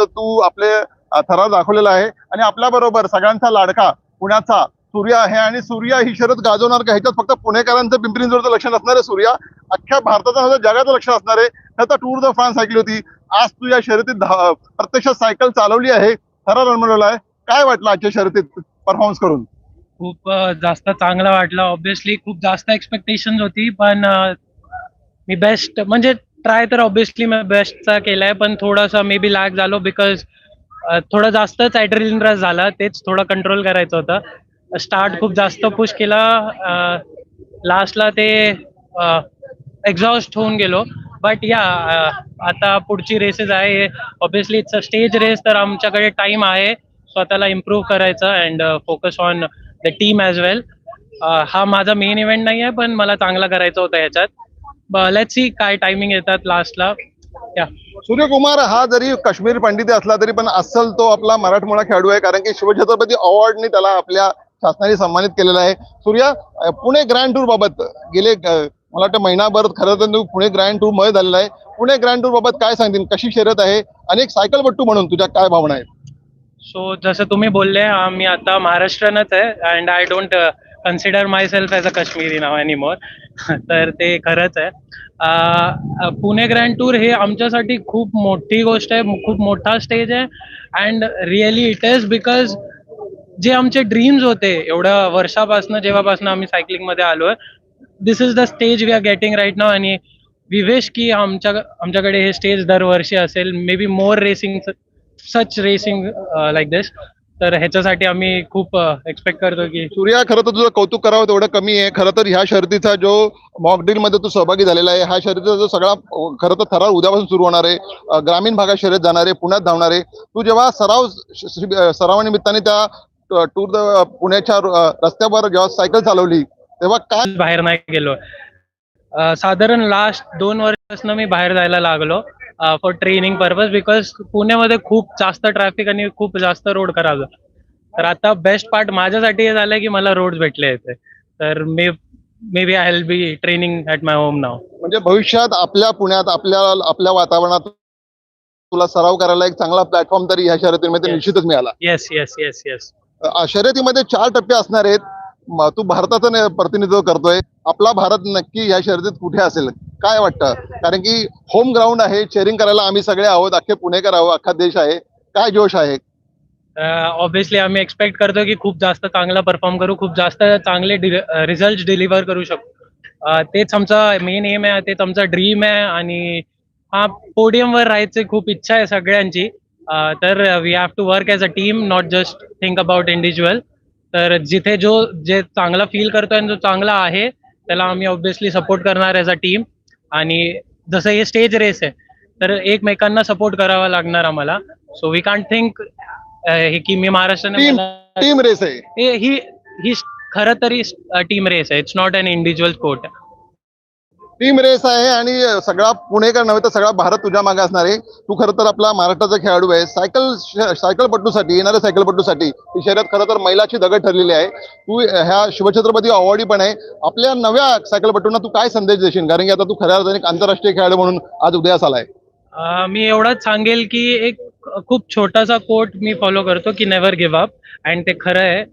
तर तू आपले थरार दाखवलेला आहे. आणि आपल्या बरोबर सगळ्यांचा लाडका पुण्याचा सूर्या आहे आणि सूर्या ही शरद गाजवणार का? ह्याच्यात फक्त पुणेकरांचं पिंपरी लक्ष नसणार आहे सूर्या. अख्ख्या भारताचं जगाचं लक्ष असणार आहे. त्याचा टूर द फ्रान्स ऐकली होती. आज तू या शर्यतीत प्रत्यक्ष सायकल चालवली आहे. थरार अनुभवलेला आहे. काय वाटलं आजच्या शर्यतीत परफॉर्मन्स करून? खूप जास्त चांगला वाटला. ऑब्विसली खूप जास्त एक्सपेक्टेशन होती. पण मी बेस्ट म्हणजे ट्राय तर ऑब्विसली मी बेस्टचा केलाय पण थोडासा मे बी लॅक झालो बिकॉज थोडं जास्तच ॲड्रिलिन रस झाला तेच थोडं कंट्रोल करायचं होतं. स्टार्ट खूप जास्त पुश केला लास्टला ते एक्झॉस्ट होऊन गेलो. बट या आता पुढची रेसेस आहे. Obviously it's a stage race तर आमच्याकडे टाइम आहे. स्वतःला इम्प्रूव्ह करायचं and focus on the team as well हा माझा मेन इव्हेंट नाही आहे पण मला चांगला करायचा होता याच्यात सी काय टायमिंग येतात लास्टला या सूर्यकुमार हा जरी काश्मीर पंडित असला तरी पण अस्सल तो आपला मराठमोळा खेळाडू आहे कारण की शिवछत्रपती अवॉर्डने त्याला आपल्या शासनाने सन्मानित केलेला आहे. सूर्या पुणे ग्रँड टूर बाबत गेले मला वाटतं महिनाभर खरं तर पुणे ग्रँड टूरमध्ये झालेला आहे. पुणे ग्रँड टूर बाबत काय सांगतील? कशी शर्यत आहे? आणि एक सायकलपट्टू म्हणून तुझ्या काय भावना आहेत? सो जसं तुम्ही बोलले मी आता महाराष्ट्रनच आहे and I don't consider myself as a Kashmiri now anymore तर ते खरंच आहे. पुणे ग्रँड टूर हे आमच्यासाठी खूप मोठी गोष्ट आहे खूप मोठा स्टेज आहे. And really it is because जे आमचे ड्रीम्स होते एवढ्या वर्षापासून जेव्हापासून आम्ही सायकलिंगमध्ये आलोय this is the stage we are getting right now आणि वी विश की आमच्या आमच्याकडे हे स्टेज दरवर्षी असेल. Maybe more racing such racing like this तर ह्याच्यासाठी आम्ही खूप एक्सपेक्ट करतो की सूर्या खरं तर तुझं कौतुक करावं तेवढं कमी आहे. खरं तर ह्या शर्यतीचा जो मॉक ड्रिलमध्ये तू सहभागी झालेला आहे ह्या शर्यतीचा जो सगळा खरं तर थरार उद्यापासून सुरू होणार आहे. ग्रामीण भागात शर्यत जाणार आहे पुण्यात धावणार आहे. तू जेव्हा सराव सरावानिमित्ताने त्या टूर द पुण्याच्या रस्त्यावर जेव्हा सायकल चालवली तेव्हा काय बाहेर नाही गेलो. साधारण लास्ट दोन वर्षापासून मी बाहेर जायला लागलो. फॉर ट्रेनिंग पर्पज बिकॉज पुण्यामध्ये खूप जास्त ट्रॅफिक आणि खूप जास्त रोड खराब. तर आता बेस्ट पार्ट माझ्यासाठी हे झालंय की मला रोड भेटले इथे तर may maybe I be training at my home now म्हणजे भविष्यात आपल्या पुण्यात आपल्या आपल्या वातावरणात तुला सराव करायला एक चांगला प्लॅटफॉर्म तरी ह्या शर्यतीमध्ये. निश्चितच मिळाला. येस येस येस येस शर्यतीमध्ये चार टप्पे असणार आहेत. तू भारताचं प्रतिनिधित्व करतोय. आपला भारत नक्की या शर्यतीत कुठे असेल? काय वाटतं? कारण की होम ग्राउंड आहे चेअरिंग करायला आम्ही सगळे आहोत अख्खे पुणेकर आहोत अख्खा देश आहे. काय जोश आहे? ऑब्विसली आम्ही एक्सपेक्ट करतो की खूप जास्त चांगला परफॉर्म करू खूप जास्त चांगले रिझल्ट डिलिव्हर करू शकतो तेच आमचा मेन एम आहे तेच आमचा ड्रीम आहे आणि हा पोडियमवर राहायची खूप इच्छा आहे सगळ्यांची. तर we have to work as a team not just think about individual तर जिथे जो जे चांगला फील करतोय जो चांगला आहे त्याला आम्ही ऑब्विसली सपोर्ट करणार एज अ टीम आणि जसं हे स्टेज रेस आहे तर एकमेकांना सपोर्ट करावा लागणार आम्हाला. सो वी कांट थिंक हे की मी महाराष्ट्राने टीम रेस आहे. हे ही ही खरं तरी टीम रेस आहे. It's not an individual sport team race आहे आणि सगळा पुणेकर नव्हे तर सगळा भारत तुझ्या मागे असणार आहे. तू खरं तर आपला महाराष्ट्राचा खेळाडू आहे सायकल सायकलपट्टूसाठी येणाऱ्या सायकलपट्टूसाठी ही शर्यत खरं तर मैलाची दगड ठरलेली आहे. तू ह्या शिवछत्रपती अवॉर्डी पण आहे. आपल्या नव्या सायकलपट्टूंना तू काय संदेश देशील? कारण की आता तू खऱ्या अर्थाने एक आंतरराष्ट्रीय खेळाडू म्हणून आज उदयास आलाय. मी एवढंच सांगेल की एक खूप छोटासा कोट मी फॉलो करतो की नेव्हर गिव्ह अप अँड ते खरं आहे.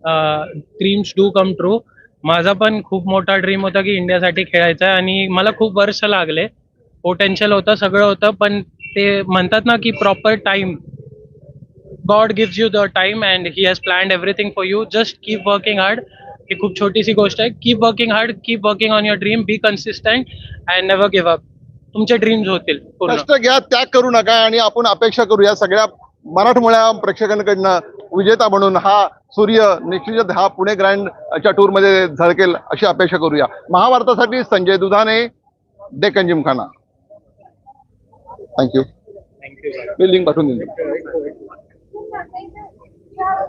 ड्रीम्स डू कम ट्रू माझा पण खूप मोठा ड्रीम होता की इंडियासाठी खेळायचा आहे आणि मला खूप वर्ष लागले. पोटेन्शियल होतं सगळं होतं पण ते म्हणतात ना की proper time god gives you the time and he has planned everything for you just keep working hard ही खूप छोटीशी गोष्ट आहे. Keep working hard keep working on your dream be consistent and never give up तुमचे dreams होतील पूर्ण. कष्ट घ्या त्याग करू नका आणि आपण अपेक्षा करूया. सगळ्या मराठमोळ्या प्रेक्षकांकडनं विजेता म्हणून हा सूर्य निश्चितच हा पुणे ग्रँडच्या टूरमध्ये झळकेल अशी अपेक्षा करूया. महाभारतासाठी Sanjay Dudhane Deccan Gymkhana. Thank you thank you me link पाठवून देईन.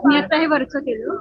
मी आता हे वरचं केलं.